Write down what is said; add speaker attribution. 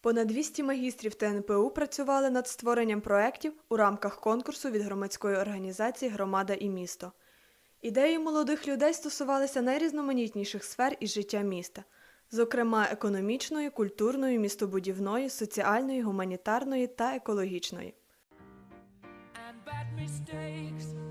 Speaker 1: Понад 200 магістрів ТНПУ працювали над створенням проєктів у рамках конкурсу від громадської організації Громада і місто. Ідеї молодих людей стосувалися найрізноманітніших сфер із життя міста, зокрема економічної, культурної, містобудівної, соціальної, гуманітарної та екологічної.
Speaker 2: and bad mistakes